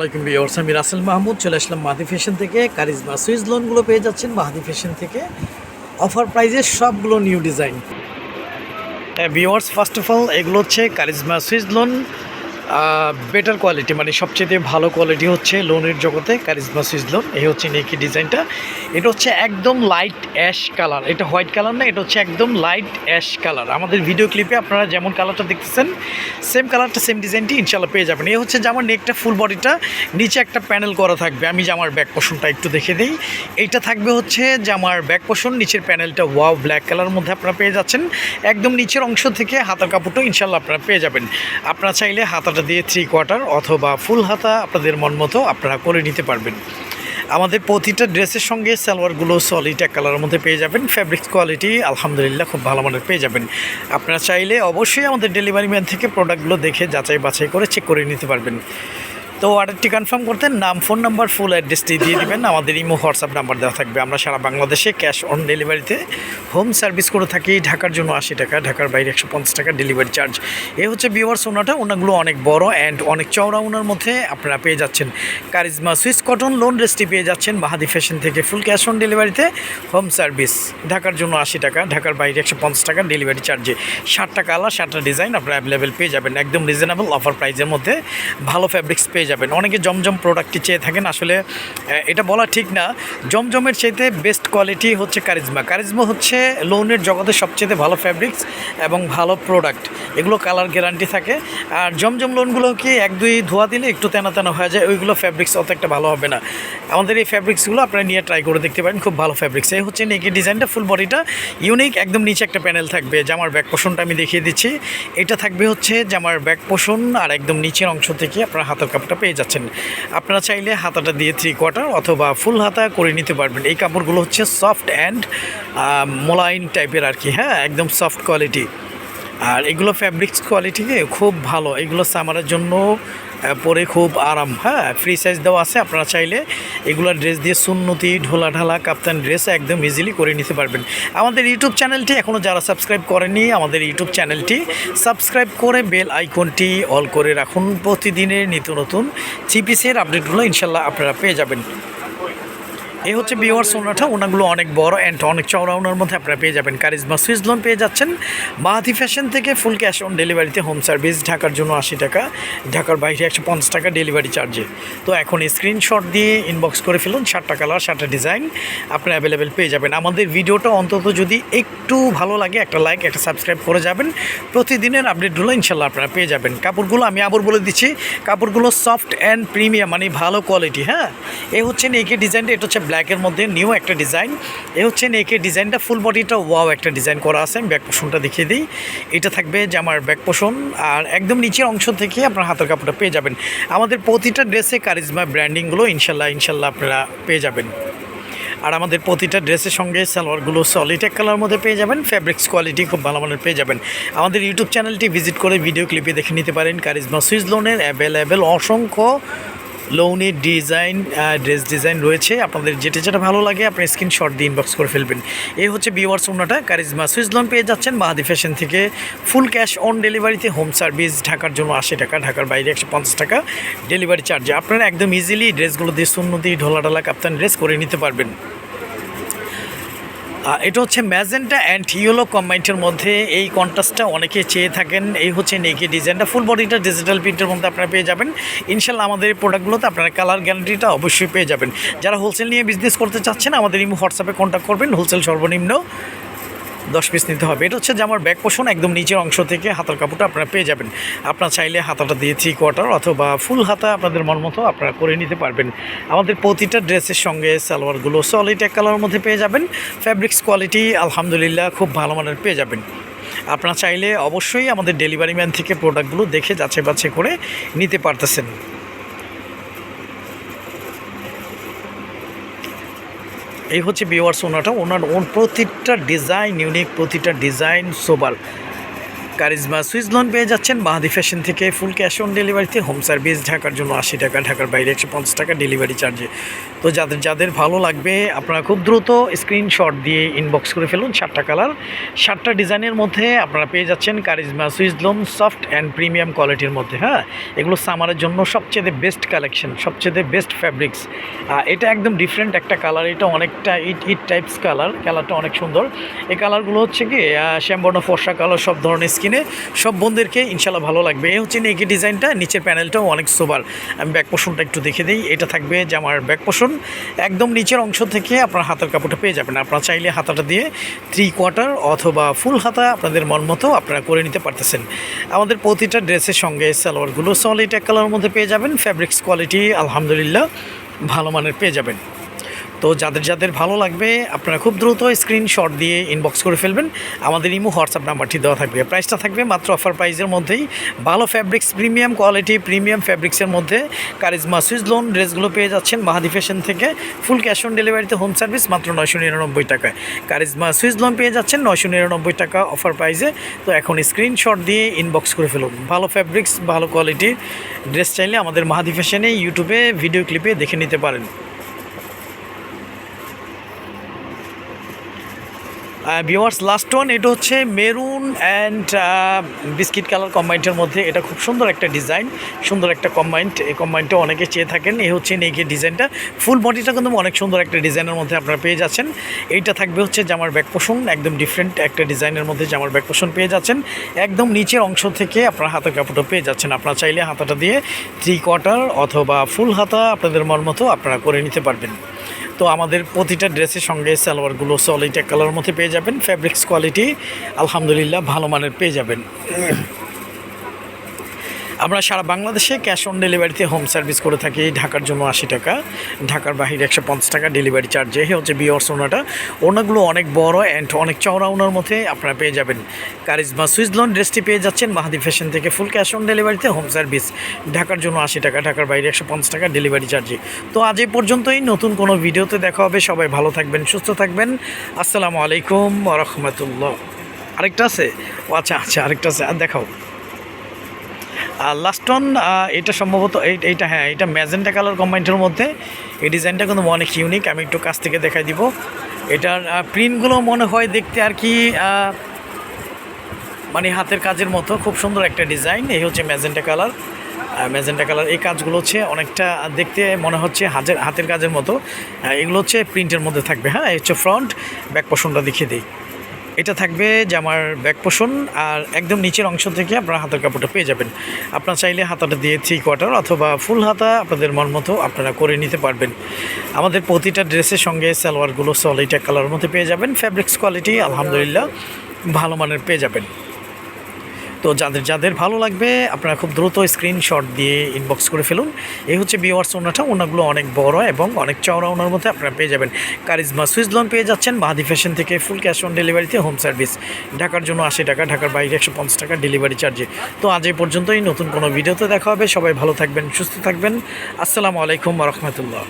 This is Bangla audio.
ওয়ালাইকুম বিয়ার্স আমি রাসেল মাহমুদ, চলে আসলাম মাহাদি ফ্যাশন থেকে। কারিজমা সুইজ লোনগুলো পেয়ে যাচ্ছেন মাহাদি ফ্যাশন থেকে। অফার প্রাইজের সবগুলো নিউ ডিজাইন। বিওয়ার্স ফার্স্ট অফ অল এগুলো হচ্ছে Karishma Swiss lawn. Better quality মানে সবচেয়ে ভালো কোয়ালিটি হচ্ছে লোনের জগতে কারিজমা সুইচ লোন এই হচ্ছে নেকি ডিজাইনটা এটা হচ্ছে একদম লাইট অ্যাশ কালার এটা হোয়াইট কালার না, এটা হচ্ছে একদম লাইট অ্যাশ কালার আমাদের ভিডিও ক্লিপে আপনারা যেমন কালারটা দেখতেছেন সেম কালারটা সেম ডিজাইনটি ইনশাল্লাহ পেয়ে যাবেন। এই হচ্ছে জামার নেকটা ফুল বডিটা নিচে একটা প্যানেল করা থাকবে। আমি জামার ব্যাক পোষণটা একটু দেখে দিই। এইটা থাকবে হচ্ছে জামার ব্যাক পোষণ নিচের প্যানেলটা ওয়াও ব্ল্যাক কালারের মধ্যে আপনারা পেয়ে যাচ্ছেন। একদম নিচের অংশ থেকে হাতার কাপড়টা ইনশাল্লাহ আপনারা পেয়ে যাবেন। আপনারা চাইলে হাতাটা দিয়ে থ্রি কোয়ার্টার অথবা ফুল হাতা আপনাদের মন মতো আপনারা করে নিতে পারবেন। আমাদের প্রতিটা ড্রেসের সঙ্গে সালোয়ারগুলো সলিড এক কালারের মধ্যে পেয়ে যাবেন। ফ্যাব্রিক কোয়ালিটি আলহামদুলিল্লাহ খুব ভালো মানের পেয়ে যাবেন। আপনারা চাইলে অবশ্যই আমাদের ডেলিভারি ম্যান থেকে প্রোডাক্টগুলো দেখে যাচাই বাছাই করে চেক করে নিতে পারবেন। তো অর্ডারটি কনফার্ম করতে নাম ফোন নাম্বার ফুল অ্যাড্রেসটি দিয়ে দিবেন। আমাদের ইমো হোয়াটসঅ্যাপ নাম্বার দেওয়া থাকবে। আমরা সারা বাংলাদেশে ক্যাশ অন ডেলিভারিতে হোম সার্ভিস করে থাকি। ঢাকার জন্য আশি টাকা, ঢাকার বাইরে একশো পঞ্চাশ টাকা ডেলিভারি চার্জ এ হচ্ছে বিওয়ার্স ওনাটা। ওনাগুলো অনেক বড় অ্যান্ড অনেক চওড়া ওনার মধ্যে আপনারা পেয়ে যাচ্ছেন। কারিজমা সুইস কটন লোন ড্রেসটি পেয়ে যাচ্ছেন। বাহাদি ফ্যাশন থেকে ফুল ক্যাশ অন ডেলিভারিতে হোম সার্ভিস ঢাকার জন্য আশি টাকা, ঢাকার বাইরে একশো পঞ্চাশ টাকা ডেলিভারি চার্জে ষাটটা কালার ষাটটা ডিজাইন আপনারা অ্যাভেলেবেল পেয়ে যাবেন। একদম রিজনেবল অফার প্রাইসের মধ্যে। ভালো ফ্যাব্রিক্স পেয়ে যাবেন। অনেকে জমজম প্রোডাক্টটি চেয়ে থাকেন, আসলে এটা বলা ঠিক না। জমজমের চাইতে বেস্ট কোয়ালিটি হচ্ছে কারিজমা। কারিজমা হচ্ছে লোনের জগতের সবচেয়ে ভালো ফ্যাব্রিক্স এবং ভালো প্রোডাক্ট এগুলো কালার গ্যারান্টি থাকে। আর জমজম লোনগুলো কি এক, দুই ধোয়া দিলে একটু তেনা তেনা হয়ে যায়? ওইগুলো ফ্যাব্রিক্স অত একটা ভালো হবে না। আমাদের এই ফ্যাব্রিক্সগুলো আপনারা নিয়ে ট্রাই করে দেখতে পারেন, খুব ভালো ফ্যাব্রিক্স এই হচ্ছে নেকি ডিজাইনটা ফুল বডিটা ইউনিক একদম নিচে একটা প্যানেল থাকবে, জামার ব্যাক পোষণটা আমি দেখিয়ে দিচ্ছি। এটা থাকবে হচ্ছে জামার ব্যাক পোষণ আর একদম নিচের অংশ থেকে আপনার হাতের কাপড়টা পেয়ে যাচ্ছেন। আপনারা চাইলে হাতাটা দিয়ে থ্রি কোয়ার্টার অথবা ফুল হাতা করে নিতে পারবেন। এই কাপড়গুলো হচ্ছে সফট অ্যান্ড মোলাইন টাইপের আর কি হ্যাঁ একদম সফট কোয়ালিটি আর এগুলো ফ্যাব্রিক্স কোয়ালিটি খুব ভালো। এগুলো সামারের জন্য পরে খুব আরাম। হ্যাঁ ফ্রি সাইজ দেওয়া আছে, আপনারা চাইলে এগুলো ড্রেস দিয়ে সুন্নতি, ঢোলা ঢালা, কাপ্তান ড্রেস একদম ইজিলি করে নিতে পারবেন। আমাদের ইউটিউব চ্যানেলটি এখনও যারা সাবস্ক্রাইব করেনি আমাদের ইউটিউব চ্যানেলটি সাবস্ক্রাইব করে বেল আইকনটি অল করে রাখুন। প্রতিদিনের নিত্য নতুন চিপিসের আপডেটগুলো ইনশাল্লাহ আপনারা পেয়ে যাবেন। এই হচ্ছে বিওয়ার সোনাটা, ওনাগুলো অনেক বড় অ্যান্ড অনেক চওড়া ওনার মধ্যে আপনারা পেয়ে যাবেন। কারিজমা সুইচ লোন পেয়ে যাচ্ছেন। মাহাতি ফ্যাশন থেকে ফুল ক্যাশ অন ডেলিভারিতে হোম সার্ভিস ঢাকার জন্য আশি টাকা, ঢাকার বাইরে একশো পঞ্চাশ টাকা ডেলিভারি চার্জে তো এখন স্ক্রিনশট দিয়ে ইনবক্স করে ফেলুন ষাটটা কালার ষাটটা ডিজাইন আপনারা অ্যাভেলেবেল পেয়ে যাবেন। আমাদের ভিডিওটা অন্তত যদি একটু ভালো লাগে, একটা লাইক একটা সাবস্ক্রাইব করে যাবেন। প্রতিদিনের আপডেটগুলো ইনশাল্লাহ আপনারা পেয়ে যাবেন। কাপড়গুলো আমি আবার বলে দিচ্ছি, কাপড়গুলো সফট অ্যান্ড প্রিমিয়াম মানে ভালো কোয়ালিটি হ্যাঁ? এ হচ্ছে নেকের ডিজাইনটা এটা হচ্ছে ব্ল্যাকের মধ্যে নিউ একটা ডিজাইন। এ হচ্ছে নেকের ডিজাইনটা ফুল বডিটা ওয়াও একটা ডিজাইন করা আছে। আমি ব্যাক পোষণটা দেখিয়ে দিই। এটা থাকবে যে আমার ব্যাক পোষণ। আর একদম নিচের অংশ থেকে আপনার হাতের কাপড়টা পেয়ে যাবেন। আমাদের প্রতিটা ড্রেসে কারিজমা ব্র্যান্ডিংগুলো ইনশাল্লাহ ইনশাল্লাহ আপনারা পেয়ে যাবেন। আর আমাদের প্রতিটা ড্রেসের সঙ্গে সালোয়ারগুলো সলিড এক কালার মধ্যে পেয়ে যাবেন। ফ্যাব্রিক্স কোয়ালিটি খুব ভালো মানের পেয়ে যাবেন। আমাদের ইউটিউব চ্যানেলটি ভিজিট করে ভিডিও ক্লিপে দেখে নিতে পারেন। কারিজমা সুইচ লোনের অ্যাভেলেবেল অসংখ্য লোনের ডিজাইন ড্রেস ডিজাইন রয়েছে। আপনাদের যেটা যেটা ভালো লাগে, আপনি স্ক্রিনশট দিয়ে ইনবক্স করে ফেলবেন। এই হচ্ছে বিওয়ার্স ওনাটা কারিজমা সুইচ লোন পেয়ে যাচ্ছেন মাহাদি ফ্যাশন থেকে। ফুল ক্যাশ অন ডেলিভারিতে হোম সার্ভিস ঢাকার জন্য আশি টাকা, ঢাকার বাইরে একশো পঞ্চাশ টাকা ডেলিভারি চার্জে আপনারা একদম ইজিলি ড্রেসগুলো দিয়ে, সুন্নতি ঢোলা ঢালা কাপ্তান ড্রেস করে নিতে পারবেন। এটা হচ্ছে ম্যাজেন্টা অ্যান্ড ইয়েলো কম্বাইন্টের মধ্যে এই কন্ট্রাস্টটা অনেকে চেয়ে থাকেন। এই হচ্ছে নেকি ডিজাইনটা। ফুল বডিটা ডিজিটাল প্রিন্টের মধ্যে আপনারা পেয়ে যাবেন। ইনশাল্লাহ আমাদের এই প্রোডাক্টগুলোতে আপনারা কালার গ্যারান্টিটা অবশ্যই পেয়ে যাবেন। যারা হোলসেল নিয়ে বিজনেস করতে চাচ্ছেন, আমাদের ইমো হোয়াটসঅ্যাপে কন্ট্যাক্ট করবেন। হোলসেল সর্বনিম্ন দশ পিস নিতে হবে। এটা হচ্ছে যে আমার ব্যাক পোষণ একদম নিচের অংশ থেকে হাতার কাপড়টা আপনারা পেয়ে যাবেন। আপনারা চাইলে হাতাটা দিয়ে থ্রি কোয়ার্টার অথবা ফুল হাতা আপনাদের মন মতো আপনারা করে নিতে পারবেন। আমাদের প্রতিটা ড্রেসের সঙ্গে সালোয়ারগুলো সলিড এক কালারের মধ্যে পেয়ে যাবেন। ফ্যাব্রিক্স কোয়ালিটি আলহামদুলিল্লাহ খুব ভালো মানের পেয়ে যাবেন। আপনারা চাইলে অবশ্যই আমাদের ডেলিভারি ম্যান থেকে প্রোডাক্টগুলো দেখে যাচাই বাছাই করে নিতে পারতেছেন। এই হচ্ছে বিওয়ার্স ওনাটা। ওনার ওন প্রতিটা ডিজাইন ইউনিক প্রতিটা design sober. Karishma Swiss lawn পেয়ে যাচ্ছেন বাহাদি ফ্যাশন থেকে। ফুল ক্যাশ অন ডেলিভারিতে হোম সার্ভিস ঢাকার জন্য আশি টাকা, ঢাকার বাইরে একশো পঞ্চাশ টাকা ডেলিভারি চার্জে। তো যাদের যাদের ভালো লাগবে, আপনারা খুব দ্রুত স্ক্রিনশট দিয়ে ইনবক্স করে ফেলুন সাতটা কালার। সাতটা ডিজাইনের মধ্যে আপনারা পেয়ে যাচ্ছেন Karishma Swiss lawn soft and premium কোয়ালিটির মধ্যে হ্যাঁ? এগুলো সামারের জন্য সবচেয়ে বেস্ট কালেকশন সবচেয়ে বেস্ট ফ্যাব্রিক্স এটা একদম ডিফারেন্ট একটা কালার এটা অনেকটা ইট ইট টাইপস কালার কালারটা অনেক সুন্দর। এই কালারগুলো হচ্ছে কি শ্যামবর্ণ ফর্সা কালার সব ধরনের স্কিনে সব বোনদেরকে ইনশাল্লাহ ভালো লাগবে। এই হচ্ছে নেকি ডিজাইনটা, নিচের প্যানেলটাও অনেক সোবার। আমি ব্যাক পোষণটা একটু দেখে দিই, এটা থাকবে যে আমার ব্যাক পোষণ। একদম নিচের অংশ থেকে আপনার হাতের কাপড়টা পেয়ে যাবেন। আপনারা চাইলে হাতাটা দিয়ে থ্রি কোয়ার্টার অথবা ফুল হাতা আপনাদের মন মতো আপনারা করে নিতে পারতেছেন। আমাদের প্রতিটা ড্রেসের সঙ্গে সালোয়ারগুলো সলিড এক কালারের মধ্যে পেয়ে যাবেন। ফ্যাব্রিক্স কোয়ালিটি আলহামদুলিল্লাহ, ভালো মানের পেয়ে যাবেন। তো যাদের যাদের ভালো লাগবে, আপনারা খুব দ্রুত স্ক্রিনশট দিয়ে ইনবক্স করে ফেলবেন। আমাদের ইমো হোয়াটসঅ্যাপ নাম্বারটি দেওয়া থাকবে। প্রাইসটা থাকবে মাত্র অফার প্রাইসের মধ্যেই। ভালো ফ্যাব্রিক্স প্রিমিয়াম কোয়ালিটি প্রিমিয়াম ফ্যাব্রিক্সের মধ্যে কারিজমা সুইজ লোন ড্রেসগুলো পেয়ে যাচ্ছেন মাহাদি ফ্যাশন থেকে। ফুল ক্যাশ অন ডেলিভারিতে হোম সার্ভিস মাত্র নয়শো নিরানব্বই টাকায় কারিজমা সুইজ লোন পেয়ে যাচ্ছেন নয়শো নিরানব্বই টাকা অফার প্রাইসে তো এখন স্ক্রিনশট দিয়ে ইনবক্স করে ফেলুন। ভালো ফ্যাব্রিক্স ভালো কোয়ালিটির ড্রেস চাইলে আমাদের মাহাদি ফ্যাশনে ইউটিউবে ভিডিও ক্লিপে দেখে নিতে পারেন। ভিওয়ার্স লাস্ট ওয়ান এটা হচ্ছে মেরুন অ্যান্ড বিস্কিট কালার কম্বাইন্টের মধ্যে। এটা খুব সুন্দর একটা ডিজাইন সুন্দর একটা কম্বাইন্ড এই কম্বাইন্ডটা অনেকে চেয়ে থাকেন, এই হচ্ছে নেকের ডিজাইনটা ফুল বডিটা কিন্তু অনেক সুন্দর একটা ডিজাইনের মধ্যে আপনারা পেয়ে যাচ্ছেন। এইটা থাকবে হচ্ছে জামার ব্যাক পোষণ একদম ডিফারেন্ট একটা ডিজাইনের মধ্যে জামার ব্যাক পোষণ পেয়ে যাচ্ছেন। একদম নিচের অংশ থেকে আপনার হাতের কাপড়টা পেয়ে যাচ্ছেন। আপনারা চাইলে হাতাটা দিয়ে থ্রি কোয়ার্টার অথবা ফুল হাতা আপনাদের মন মতো আপনারা করে নিতে পারবেন। তো আমাদের প্রতিটা ড্রেসের সঙ্গে সালোয়ারগুলো সলিড এক কালারের মধ্যে পেয়ে যাবেন। ফ্যাব্রিক্স কোয়ালিটি আলহামদুলিল্লাহ, ভালো মানের পেয়ে যাবেন। আমরা সারা বাংলাদেশে ক্যাশ অন ডেলিভারিতে হোম সার্ভিস করে থাকি ঢাকার জন্য আশি টাকা, ঢাকার বাহিরে একশো পঞ্চাশ টাকা ডেলিভারি চার্জ। হচ্ছে বিয়র্স ওনাটা। ওনাগুলো অনেক বড় অ্যান্ড অনেক চওড়া ওনার মধ্যে আপনারা পেয়ে যাবেন। কারিজমা সুইজলন ড্রেসটি পেয়ে যাচ্ছেন মাহাদি ফ্যাশন থেকে ফুল ক্যাশ অন ডেলিভারিতে হোম সার্ভিস। ঢাকার জন্য আশি টাকা, ঢাকার বাইরে একশো পঞ্চাশ টাকা ডেলিভারি চার্জে। তো আজ এই পর্যন্তই, নতুন কোনো ভিডিওতে দেখা হবে। সবাই ভালো থাকবেন, সুস্থ থাকবেন। আসসালামু আলাইকুম রহমতুল্লাহ। আরেকটা আছে? ও আচ্ছা আচ্ছা আরেকটা আছে। আর দেখাও। আর লাস্ট ওয়ান এটা সম্ভবত এই- এইটা হ্যাঁ এটা ম্যাজেন্টা কালার কম্বাইন্ডের মধ্যে। এই ডিজাইনটা কিন্তু অনেক ইউনিক আমি একটু কাছ থেকে দেখাই দিব। এটার প্রিন্টগুলো মনে হয় দেখতে আর কি মানে হাতের কাজের মতো, খুব সুন্দর একটা ডিজাইন এই হচ্ছে ম্যাজেন্টা কালার ম্যাজেন্টা কালার এই কাজগুলো হচ্ছে অনেকটা দেখতে মনে হচ্ছে হাতের হাতের কাজের মতো। এগুলো হচ্ছে প্রিন্টের মধ্যে থাকবে হ্যাঁ এই হচ্ছে ফ্রন্ট ব্যাক পোষণটা দেখিয়ে দিই। এটা থাকবে জামার ব্যাক পোষণ আর একদম নিচের অংশ থেকে আপনারা হাতের কাপড়টা পেয়ে যাবেন। আপনারা চাইলে হাতাটা দিয়ে থ্রি কোয়ার্টার অথবা ফুল হাতা আপনাদের মন মতো আপনারা করে নিতে পারবেন। আমাদের প্রতিটা ড্রেসের সঙ্গে সালোয়ারগুলো সলিটা কালার মধ্যে পেয়ে যাবেন। ফ্যাব্রিক্স কোয়ালিটি আলহামদুলিল্লাহ, ভালো মানের পেয়ে যাবেন। তো যাদের যাদের ভালো লাগবে, আপনারা খুব দ্রুত স্ক্রিনশট দিয়ে ইনবক্স করে ফেলুন। এই হচ্ছে বিওয়ার্স ওনাটা, ওনাগুলো অনেক বড় এবং অনেক চওড়া ওনার মধ্যে আপনারা পেয়ে যাবেন। কারিজমা সুইচ লোন পেয়ে যাচ্ছেন বাহাদি ফ্যাশন থেকে ফুল ক্যাশ অন ডেলিভারিতে হোম সার্ভিস ঢাকার জন্য আশি টাকা, ঢাকার বাইরে একশো পঞ্চাশ টাকা ডেলিভারি চার্জে তো আজ এই পর্যন্তই, নতুন কোনো ভিডিওতে দেখা হবে। সবাই ভালো থাকবেন, সুস্থ থাকবেন। আসসালামু আলাইকুম রহমতুল্লাহ।